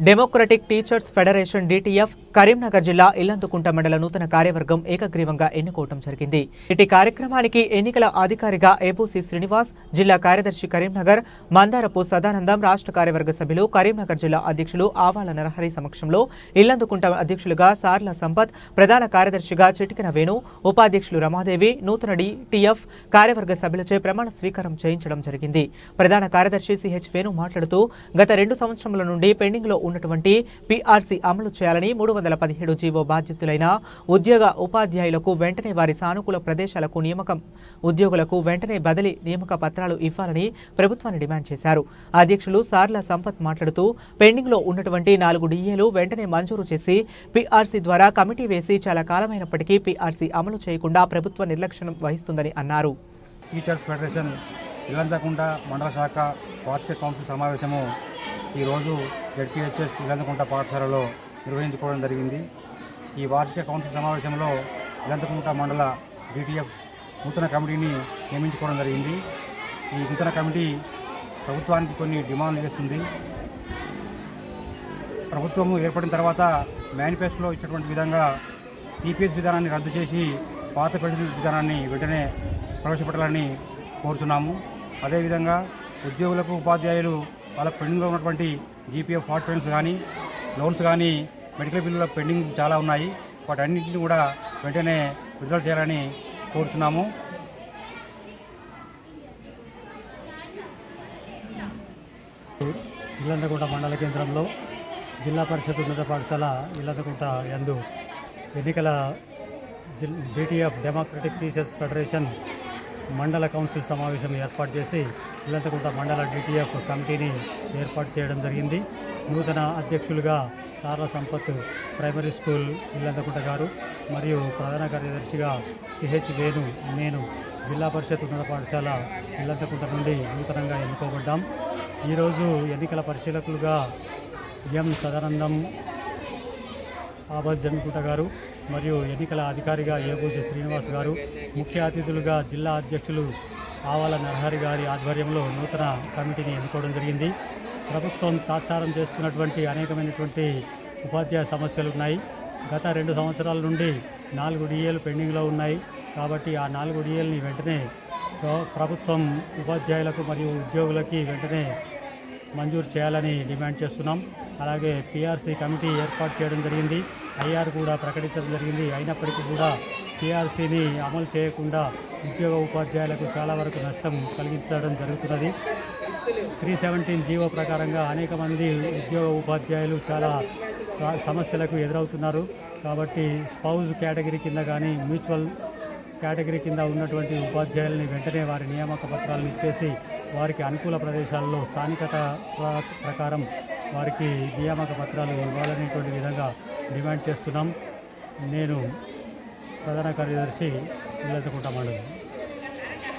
Democratic teachers federation DTF Karimnagar జిల్లా ఇల్లందుకుంట మండల నూతన కార్యవర్గం ఏకగ్రీవంగా ఎన్నుకోవటం జరిగింది. ఇటీ కార్యక్రమానికి ఎన్నికల అధికారిగా ఏపూసి శ్రీనివాస్ జిల్లా కార్యదర్శి కరీంనగర్ మందారపు సదానందం రాష్ట్ర కార్యవర్గ సభ్యులు కరీంనగర్ జిల్లా అధ్యక్షులు ఆవాల నరహరి సమక్షంలో ఇల్లందుకుంట అధ్యక్షులుగా సార్ల సంపత్ ప్రధాన కార్యదర్శిగా చిటికన వేణు ఉపాధ్యక్షులు రమాదేవి నూతన డిటిఎఫ్ కార్యవర్గ సభ్యులచే ప్రమాణ స్వీకారం చేయించడం జరిగింది. ప్రధాన కార్యదర్శి సిహెచ్ వేణు మాట్లాడుతూ గత రెండు సంవత్సరముల నుండి పెండింగ్లో ఉన్నటువంటి పీఆర్సీ అమలు చేయాలని మూడు వందల పదిహేడు జీవో బాధ్యతులైన ఉద్యోగ ఉపాధ్యాయులకు వెంటనే వారి సానుకూల ప్రదేశాలకు నియామకం. ఉద్యోగులకు వెంటనే బదిలీ నియామక పత్రాలు ఇవ్వాలని ప్రభుత్వాన్ని డిమాండ్ చేశారు. అధ్యక్షులు సార్ల సంపత్ మాట్లాడుతూ పెండింగ్లో ఉన్నటువంటి నాలుగు డిఏలు వెంటనే మంజూరు చేసి పీఆర్సీ ద్వారా కమిటీ వేసి చాలా కాలమైనప్పటికీ పీఆర్సీ అమలు చేయకుండా ప్రభుత్వ నిర్లక్ష్యం వహిస్తుందని అన్నారు. టీచర్స్ ఫెడరేషన్ ఇల్లంతకుండా మండల శాఖ వార్షిక కౌన్సిల్ సమావేశము ఈరోజు జడ్పీహెచ్ఎస్ ఇల్లందకుంట పాఠశాలలో నిర్వహించుకోవడం జరిగింది. ఈ వార్షిక కౌన్సిల్ సమావేశంలో ఇలంతకుంట మండల డిటిఎఫ్ నూతన కమిటీని నియమించుకోవడం జరిగింది. ఈ నూతన కమిటీ ప్రభుత్వానికి కొన్ని డిమాండ్లు చేస్తుంది. ప్రభుత్వము ఏర్పడిన తర్వాత మేనిఫెస్టోలో ఇచ్చినటువంటి విధంగా సిపిఎస్ విధానాన్ని రద్దు చేసి పాత పెన్షన్ విధానాన్ని వెంటనే ప్రవేశపెట్టాలని కోరుచున్నాము. అదేవిధంగా ఉద్యోగులకు ఉపాధ్యాయులు వాళ్ళ పెండింగ్లో ఉన్నటువంటి జీపీఎఫ్ హాట్ పెన్స్ కానీ లోన్స్ కానీ మెడికల్ బిల్లుల పెండింగ్ చాలా ఉన్నాయి. వాటన్నింటిని కూడా వెంటనే విడుదల చేయాలని కోరుతున్నాము ఇల్లందకుంట మండల కేంద్రంలో జిల్లా పరిషత్ ఉన్నత పాఠశాల ఇల్లందకుంట ఎందు ఎన్నికల బీటీఎఫ్ డెమోక్రటిక్ టీచర్స్ ఫెడరేషన్ మండల కౌన్సిల్ సమావేశం ఏర్పాటు చేసి ఇల్లంతకుంట మండల డిటిఎఫ్ కమిటీని ఏర్పాటు చేయడం జరిగింది. నూతన అధ్యక్షులుగా సార్ల సంపత్ ప్రైమరీ స్కూల్ ఇల్లంతకుంట గారు మరియు ప్రధాన కార్యదర్శిగా సిహెచ్ వేణు నేను జిల్లా పరిషత్ ఉన్నత పాఠశాల ఇల్లంతకుంట నుండి నూతనంగా ఎన్నుకోబడ్డాం. ఈరోజు ఎన్నికల పరిశీలకులుగా ఎం సదానందం ఆబాద్ జన్కుంట గారు మరియు ఎన్నికల అధికారిగా ఏబూసి శ్రీనివాస్ గారు ముఖ్య అతిథులుగా జిల్లా అధ్యక్షులు ఆవాల నరహరి గారి ఆధ్వర్యంలో నూతన కమిటీని ఎన్నుకోవడం జరిగింది. ప్రభుత్వం తాత్సారం చేస్తున్నటువంటి అనేకమైనటువంటి ఉపాధ్యాయ సమస్యలు ఉన్నాయి. గత రెండు సంవత్సరాల నుండి నాలుగు డిఏలు పెండింగ్లో ఉన్నాయి. కాబట్టి ఆ నాలుగు డిఏల్ని వెంటనే ప్ర- ప్రభుత్వం ఉపాధ్యాయులకు మరియు ఉద్యోగులకి వెంటనే మంజూరు చేయాలని డిమాండ్ చేస్తున్నాం. అలాగే పీఆర్సీ కమిటీ ఏర్పాటు చేయడం జరిగింది. ఐఆర్ కూడా ప్రకటించడం జరిగింది. అయినప్పటికీ కూడా పీఆర్సీని అమలు చేయకుండా ఉద్యోగ ఉపాధ్యాయులకు చాలా వరకు నష్టం కలిగించడం జరుగుతున్నది. త్రీ సెవెంటీన్ జీవో ప్రకారంగా అనేక మంది ఉద్యోగ ఉపాధ్యాయులు చాలా సమస్యలకు ఎదురవుతున్నారు. కాబట్టి స్పౌజ్ కేటగిరీ కింద కానీ మ్యూచువల్ కేటగిరీ కింద ఉన్నటువంటి ఉపాధ్యాయుల్ని వెంటనే వారి నియామక పత్రాలను ఇచ్చేసి వారికి అనుకూల ప్రదేశాల్లో స్థానికత ప్రకారం వారికి నియామక పత్రాలు ఇవ్వాలనేటువంటి విధంగా డిమాండ్ చేస్తున్నాం. నేను ప్రధాన కార్యదర్శి ఇల్లెంతకుంట మండలం.